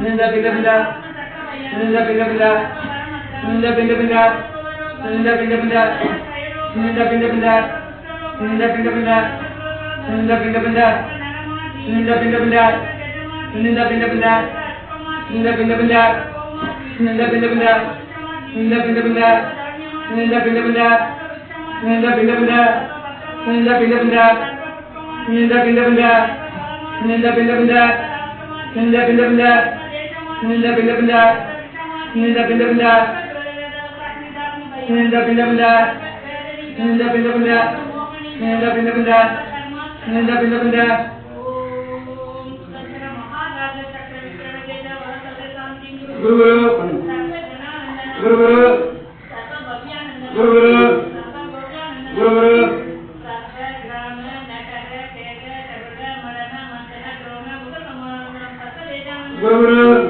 pindah, pindah. Pindah, pindah, pindah. Pindah, pindah, pindah. Pindah, pindah, pindah. Pindah, pindah, pindah. Pindah, pindah, pindah. Pindah, pindah, pindah. Pindah, pindah, pindah. Pindah, pindah, pindah. Pindah, pindah, pindah. Pindah, pindah, pindah. Pindah, pindah, pindah. Pindah, pindah, pindah. Pindah, pindah, pindah. Pindah, pindah, pindah. Pindah, pindah, pindah. Pindah, pindah, pindah. Pindah, pindah, pindah. Pindah, Pindah, pindah, pindah. Pindah, pindah, pindah. Pindah, pindah, pindah. Pindah, pindah, pindah. Pindah, pindah, pindah. bila. Guru guru. Guru guru. Guru, guru. Guru, guru. Guru, guru. Guru, guru.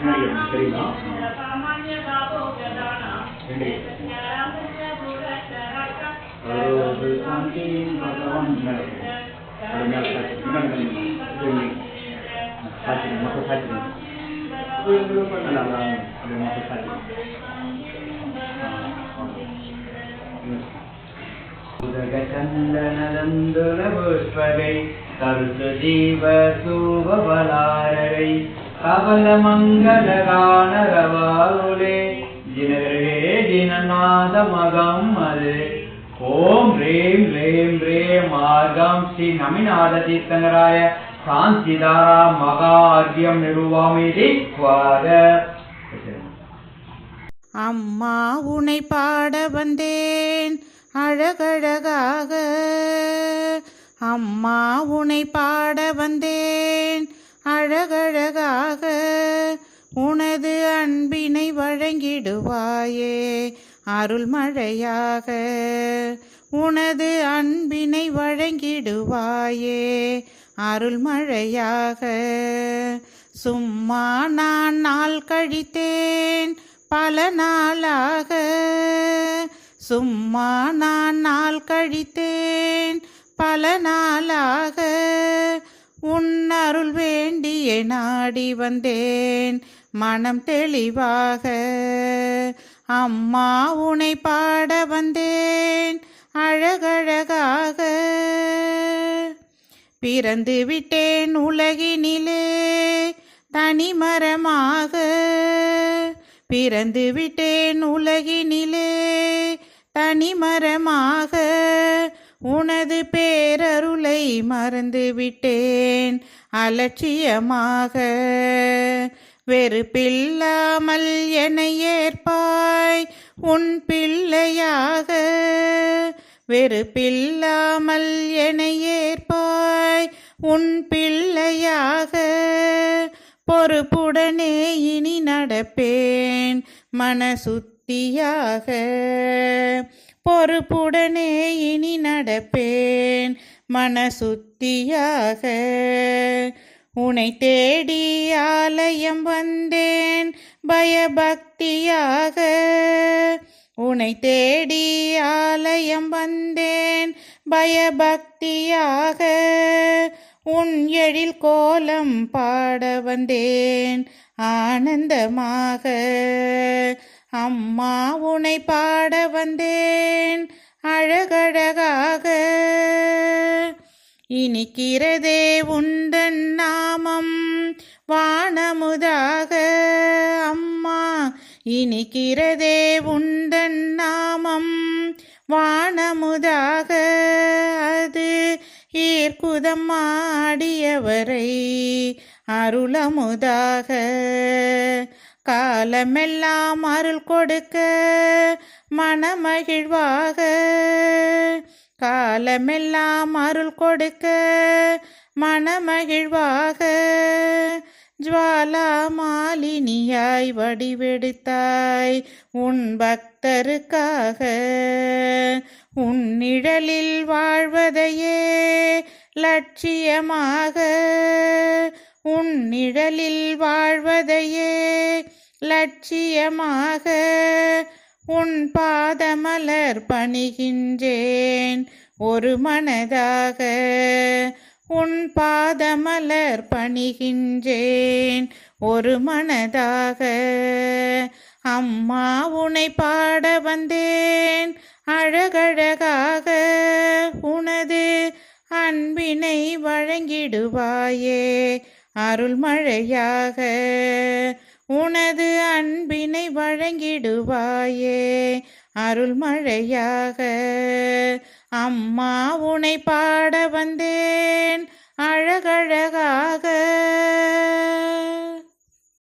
வாசனையும் தெரியுமா ുരവുഷ്വരൈ കർത്തജീവസൂപലാരൈ கபல மங்கள காணரவாருளே ஜினரே ஜினநாத மகம் அது. ஓம் ரேம் லேம் ரேம் மார்கம் ஸ்ரீ நமிநாத தீர்த்தங்கராய சாந்திதாரா மகார்கியம் நிருவாமிதி ஸ்வாக அம்மா உனை பாட வந்தேன் அழகழகாக. அம்மா உனை பாட வந்தேன் அழகழகாக உனது அன்பினை வழங்கிடுவாயே. அருள்மழையாக உனது அன்பினை வழங்கிடுவாயே. அருள்மழையாக சும்மா நான் நாள் கழித்தேன் பல நாளாக. சும்மா நான் நாள் கழித்தேன் பல நாளாக. உன் அருள் வேண்டிய நாடி வந்தேன். மனம் தெளிவாக அம்மா உனை பாட வந்தேன். அழகழகாக பிறந்து விட்டேன் உலகினிலே. தனிமரமாக பிறந்து விட்டேன் உலகினிலே. தனிமரமாக உனது பேரருளை மறந்து விட்டேன். அலட்சியமாக. வெறுப்பில்லாமல் என ஏற்பாய் உன் பிள்ளையாக. வெறுப்பில்லாமல் என ஏற்பாய் உன் பிள்ளையாக. பொறுப்புடனே இனி நடப்பேன் மனசுத்தியாக. பொறுப்புடனே இனி நடப்பேன் மனசுத்தியாக உனை தேடி ஆலயம் வந்தேன். பயபக்தியாக உனை தேடி ஆலயம் வந்தேன். பயபக்தியாக உன் எழில் கோலம் பாட வந்தேன். ஆனந்தமாக அம்மா உனை பாட வந்தேன். அழகழகாக. இனிக்கிறதே உந்தன் நாமம் வானமுதாக. அம்மா இனிக்கிறதே உந்தன் நாமம் வானமுதாக. அது ஈர்க்குதம்மாடியவரை அருளமுதாக. காலமெல்லாம் அருள் கொடுக்க மனமகிழ்வாக. காலமெல்லாம் அருள் கொடுக்க மனமகிழ்வாக. ஜுவாலா மாலினியாய் வடிவெடுத்தாய் உன் பக்தருக்காக. உன் நிழலில் வாழ்வதையே லட்சியமாக. உன் நிழலில் வாழ்வதையே லட்சியமாக உன் பாதமலர் பணிகின்றேன். ஒரு மனதாக உன் பாதமலர் பணிகின்றேன். ஒரு மனதாக அம்மா உனை பாட வந்தேன். அழகழகாக உனது அன்பினை வழங்கிடுவாயே. அருள்மழையாக உனது அன்பினை வழங்கிடுவாயே அருள்மழையாக. அம்மா உனை பாட வந்தேன் அழகழகாக.